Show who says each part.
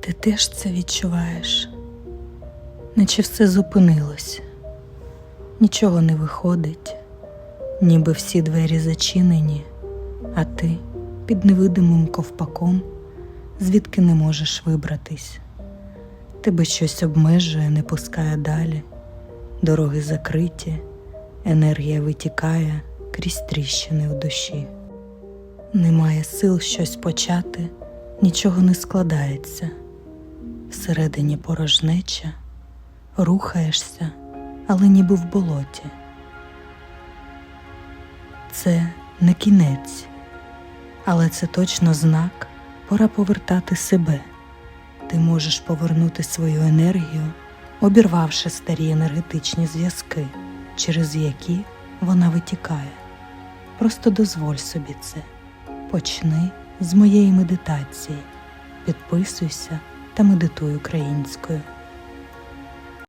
Speaker 1: Ти теж це відчуваєш, наче все зупинилось, нічого не виходить, ніби всі двері зачинені, а ти під невидимим ковпаком, звідки не можеш вибратись. Тебе щось обмежує, не пускає далі, дороги закриті, енергія витікає крізь тріщини в душі. Немає сил щось почати, нічого не складається. Всередині порожнеча, рухаєшся, але ніби в болоті. Це не кінець, але це точно знак, пора повертати себе. Ти можеш повернути свою енергію, обірвавши старі енергетичні зв'язки, через які вона витікає. Просто дозволь собі це. Почни з моєї медитації. Підписуйся та медитуй українською.